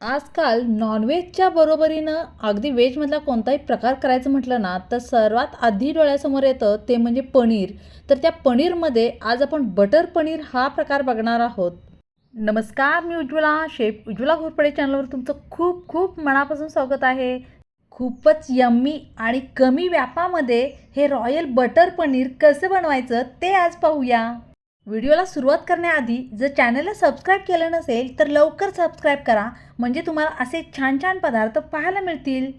आजकाल नॉनव्हेजच्या बरोबरीनं अगदी व्हेजमधला कोणताही प्रकार करायचं म्हटलं ना तर सर्वात आधी डोळ्यासमोर येतं ते म्हणजे पनीर. तर त्या पनीरमध्ये आज आपण बटर पनीर हा प्रकार बघणार आहोत. नमस्कार मी उज्ज्वला. शेफ उज्ज्वला घोरपडे चॅनलवर तुमचं खूप खूप मनापासून स्वागत आहे. खूपच यम्मी आणि कमी व्यापामध्ये हे रॉयल बटर पनीर कसं बनवायचं ते आज पाहूया. व्हिडिओला सुरुवात करण्याआधी जर चॅनलला सबस्क्राईब केलं नसेल तर लवकर सबस्क्राईब करा. म्हणजे तुम्हाला असे छान छान पदार्थ पाहायला मिळतील.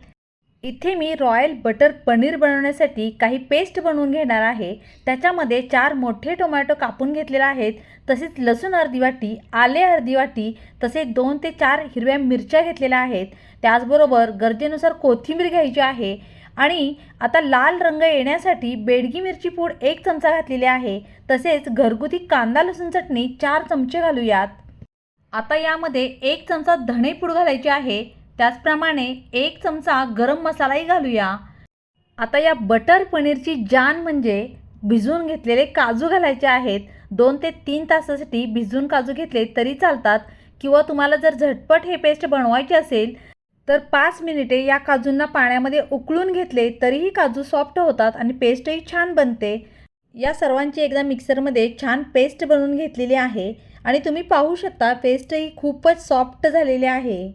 इथे मी रॉयल बटर पनीर बनवण्यासाठी काही पेस्ट बनवून घेणार आहे. त्याच्यामध्ये चार मोठे टोमॅटो कापून घेतलेले आहेत. तसेच लसूण अर्धी वाटी आले अर्धी वाटी तसेच दोन ते चार हिरव्या मिरच्या घेतलेल्या आहेत. त्याचबरोबर गरजेनुसार कोथिंबीर घ्यायची आहे. आणि आता लाल रंग येण्यासाठी बेडगी मिरची पूड एक चमचा घातलेली आहे. तसेच घरगुती कांदा लसूण चटणी चार चमचे घालूयात. आता यामध्ये एक चमचा धणे पूड घालायची आहे. त्याचप्रमाणे एक चमचा गरम मसालाही घालूया. आता या बटर पनीरची जान म्हणजे भिजवून घेतलेले काजू घालायचे आहेत. दोन ते तीन तासासाठी भिजवून काजू घेतले तरी चालतात. किंवा तुम्हाला जर झटपट हे पेस्ट बनवायची असेल तर पाच मिनिटे या काजूंना पाण्यामध्ये उकळून घेतले तरीही काजू सॉफ्ट होतात आणि पेस्टही छान बनते. या सर्वांची एकदा मिक्सरमध्ये छान पेस्ट बनवून घेतलेली आहे आणि तुम्ही पाहू शकता पेस्टही खूपच सॉफ्ट झालेली आहे.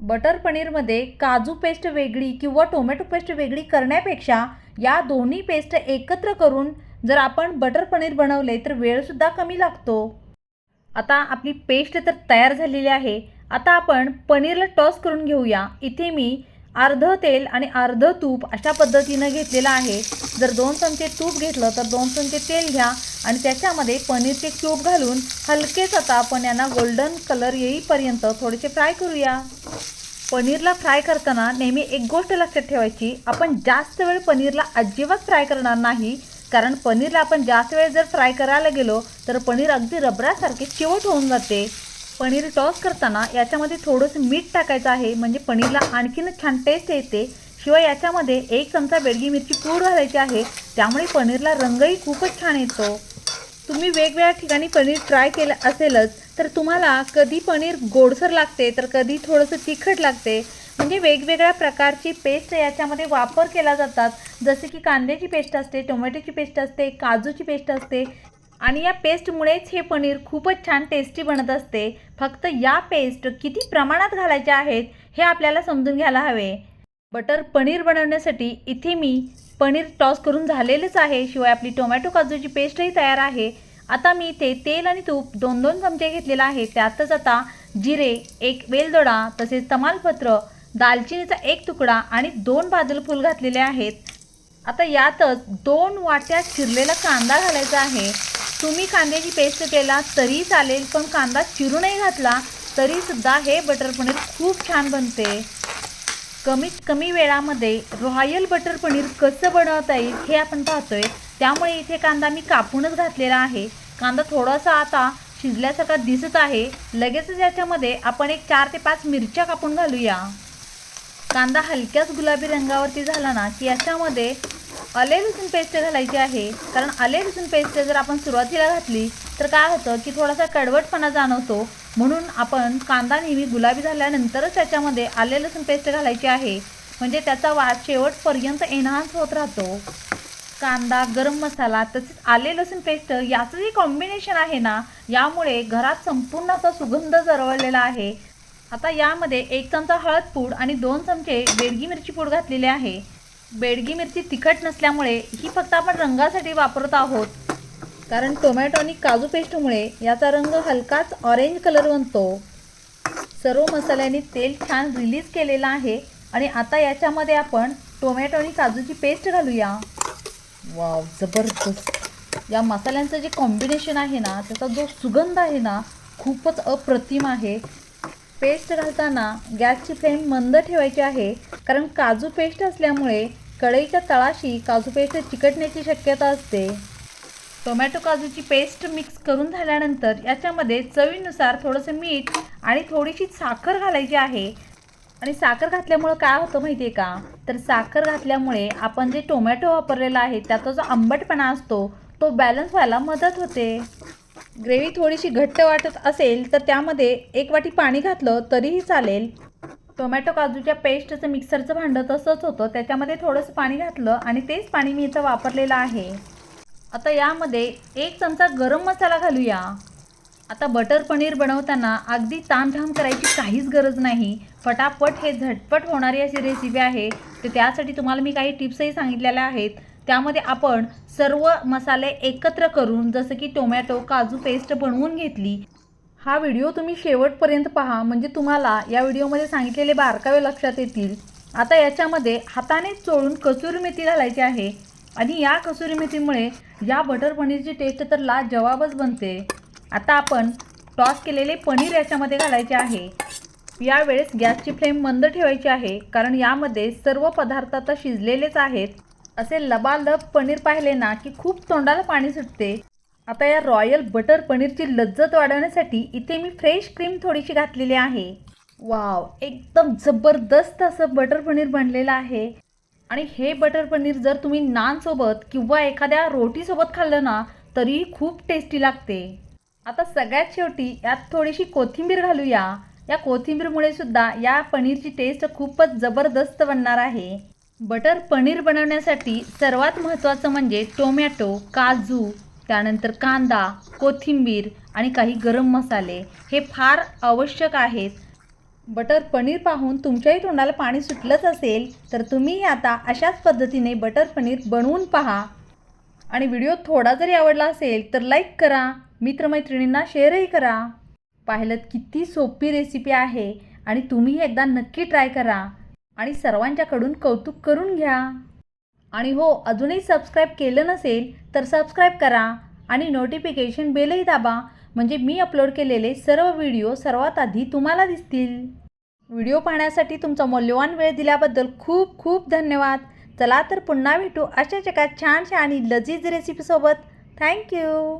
बटर पनीरमध्ये काजू पेस्ट वेगळी किंवा टोमॅटो पेस्ट वेगळी करण्यापेक्षा या दोन्ही पेस्ट एकत्र करून जर आपण बटर पनीर बनवले तर वेळसुद्धा कमी लागतो. आता आपली पेस्ट तर तयार झालेली आहे. आता आपण पनीरला टॉस करून घेऊया. इथे मी अर्धं तेल आणि अर्धं तूप अशा पद्धतीनं घेतलेलं आहे. जर दोन चमचे तूप घेतलं तर दोन चमचे तेल घ्या आणि त्याच्यामध्ये पनीरचे क्यूब घालून हलकेच आता आपण यांना गोल्डन कलर येईपर्यंत थोडेसे फ्राय करूया. पनीरला फ्राय करताना नेहमी एक गोष्ट लक्षात ठेवायची आपण जास्त वेळ पनीरला अजिबात फ्राय करणार नाही. कारण पनीरला आपण जास्त वेळ जर फ्राय करायला गेलो तर पनीर अगदी रबरासारखे चिवट होऊन जाते. पनीर टॉस करताना याच्यामध्ये थोडंसं मीठ टाकायचं आहे. म्हणजे पनीरला आणखीनच छान टेस्ट येते. शिवाय याच्यामध्ये एक चमचा बेडगी मिरची पूड घालायची आहे. त्यामुळे पनीरला रंगही खूपच छान येतो. तुम्ही वेगवेगळ्या ठिकाणी पनीर ट्राय केलं असेलच तर तुम्हाला कधी पनीर गोडसर लागते तर कधी थोडंसं तिखट लागते. म्हणजे वेगवेगळ्या प्रकारची पेस्ट याच्यामध्ये वापर केला जातात. जसे की कांद्याची पेस्ट असते टोमॅटोची पेस्ट असते काजूची पेस्ट असते. आणि या पेस्टमुळेच हे पनीर खूपच छान टेस्टी बनत असते. फक्त या पेस्ट किती प्रमाणात घालायच्या आहेत हे आपल्याला समजून घ्यायला हवे. बटर पनीर बनवण्यासाठी इथे मी पनीर टॉस करून झालेलेच आहे शिवाय आपली टोमॅटो काजूची पेस्टही तयार आहे. आता मी इथे तेल आणि तूप दोन दोन चमचे घेतलेलं आहे त्यातच आता जिरे एक वेलदोडा तसेच तमालपत्र दालचिनीचा एक तुकडा आणि दोन बाजूला फूल घातलेले आहेत. आता यातच दोन वाट्या चिरलेला कांदा घालायचा आहे. तुम्ही कांद्याची पेस्ट केला तरी चालेल पण कांदा चिरूनही घातला तरीसुद्धा हे बटर पनीर खूप छान बनते. कमीत कमी वेळामध्ये रॉयल बटर पनीर कसं बनवता येईल हे आपण पाहतोय. त्यामुळे इथे कांदा मी कापूनच घातलेला आहे. कांदा थोडासा आता शिजल्यासारखा दिसत आहे. लगेचच याच्यामध्ये आपण एक चार ते पाच मिरच्या कापून घालूया. कांदा हलक्याच गुलाबी रंगावरती झाला ना की याच्यामध्ये आले लसूण पेस्ट घालायची आहे. कारण आले लसूण पेस्ट जर आपण सुरुवातीला घातली तर काय होतं की थोडासा कडवटपणा जाणवतो. म्हणून आपण कांदा नेहमी गुलाबी झाल्यानंतरच त्याच्यामध्ये आले लसूण पेस्ट घालायची आहे. म्हणजे त्याचा वास शेवटपर्यंत एनहान्स होत राहतो. कांदा गरम मसाला तसेच आले लसूण पेस्ट याचं जे कॉम्बिनेशन आहे ना यामुळे घरात संपूर्ण असा सुगंध जरवळलेला आहे. आता यामध्ये एक चमचा हळद पूड आणि दोन चमचे बेडगी मिरची पूड घातलेली आहे. बेडगी मिरची तिखट नसल्यामुळे ही फक्त आपण रंगासाठी वापरत आहोत. कारण टोमॅटो आणि काजू पेस्टमुळे याचा रंग हलकाच ऑरेंज कलर बनतो. सर्व मसाल्यांनी तेल छान रिलीज केलेलं आहे आणि आता याच्यामध्ये आपण टोमॅटो आणि काजूची पेस्ट घालूया. वाव जबरदस्त. या मसाल्यांचं जे कॉम्बिनेशन आहे ना त्याचा जो सुगंध आहे ना खूपच अप्रतिम आहे. पेस्ट घालताना गॅसची फ्लेम मंद ठेवायची आहे कारण काजू पेस्ट असल्यामुळे कढईच्या तळाशी काजू पेस्ट चिकटण्याची शक्यता असते. टोमॅटो काजूची पेस्ट मिक्स करून झाल्यानंतर याच्यामध्ये चवीनुसार थोडंसं मीठ आणि थोडीशी साखर घालायची आहे. आणि साखर घातल्यामुळं काय होतं माहिती आहे का? तर साखर घातल्यामुळे आपण जे टोमॅटो वापरलेला आहे त्याचा जो आंबटपणा असतो तो बॅलन्स व्हायला मदत होते. ग्रेव्ही थोडीशी घट्ट वाटत असेल तर त्यामध्ये एक वाटी पाणी घातलं तरीही चालेल. टोमॅटो काजूच्या पेस्टचं मिक्सरचं भांडं तसंच होतं. त्याच्यामध्ये थोडंसं पाणी घातलं आणि तेच पाणी मी इथं वापरलेलं आहे. आता यामध्ये एक चमचा गरम मसाला घालूया. आता बटर पनीर बनवताना अगदी तामझाम करायची काहीच गरज नाही. फटाफट हे झटपट होणारी अशी रेसिपी आहे. तर त्यासाठी तुम्हाला मी काही टिप्सही सांगितलेल्या आहेत. त्यामध्ये आपण सर्व मसाले एकत्र करून जसं की टोमॅटो काजू पेस्ट बनवून घेतली. हा व्हिडिओ तुम्ही शेवटपर्यंत पहा म्हणजे तुम्हाला या व्हिडिओमध्ये सांगितलेले बारकावे लक्षात येतील. आता याच्यामध्ये हाताने चोळून कसुरी मेथी घालायची आहे आणि या कसुरी मेथीमुळे या बटर पनीरची टेस्ट तर ला जवाबच बनते. आता आपण टॉस केलेले पनीर याच्यामध्ये घालायचे आहे. यावेळेस गॅसची फ्लेम मंद ठेवायची आहे कारण यामध्ये सर्व पदार्थ आता शिजलेलेच आहेत. असे लबालब पनीर पाहिले ना की खूप तोंडाला पाणी सुटते. आता या रॉयल बटर पनीरची लज्जत वाढवण्यासाठी इथे मी फ्रेश क्रीम थोडीशी घातलेली आहे. वाव एकदम जबरदस्त असं बटर पनीर बनलेलं आहे. आणि हे बटर पनीर जर तुम्ही नानसोबत किंवा एखाद्या रोटीसोबत खाल्लं ना तरीही खूप टेस्टी लागते. आता सगळ्यात शेवटी यात थोडीशी कोथिंबीर घालूया. या कोथिंबीरमुळे सुद्धा या पनीरची टेस्ट खूपच जबरदस्त बनणार आहे. बटर पनीर बनवण्यासाठी सर्वात महत्त्वाचं म्हणजे टोमॅटो काजू त्यानंतर कांदा कोथिंबीर आणि काही गरम मसाले. हे फार आवश्यक आहेत. बटर पनीर पाहून तुमच्याही तोंडाला पाणी सुटलंच असेल तर तुम्ही आता अशाच पद्धतीने बटर पनीर बनवून पहा. आणि व्हिडिओ थोडा जरी आवडला असेल तर लाईक करा मित्रमैत्रिणींना शेअरही करा. पाहिलं किती सोपी रेसिपी आहे आणि तुम्ही एकदा नक्की ट्राय करा. आणि सर्वांच्याकडून कौतुक करून घ्या. आणि हो अजूनही सबस्क्राईब केलं नसेल तर सबस्क्राईब करा आणि नोटिफिकेशन बेलही दाबा. म्हणजे मी अपलोड केलेले सर्व व्हिडिओ सर्वात आधी तुम्हाला दिसतील. व्हिडिओ पाहण्यासाठी तुमचा मौल्यवान वेळ दिल्याबद्दल खूप खूप धन्यवाद. चला तर पुन्हा भेटू अशाच एका छानशा आणि लजीज रेसिपीसोबत थँक्यू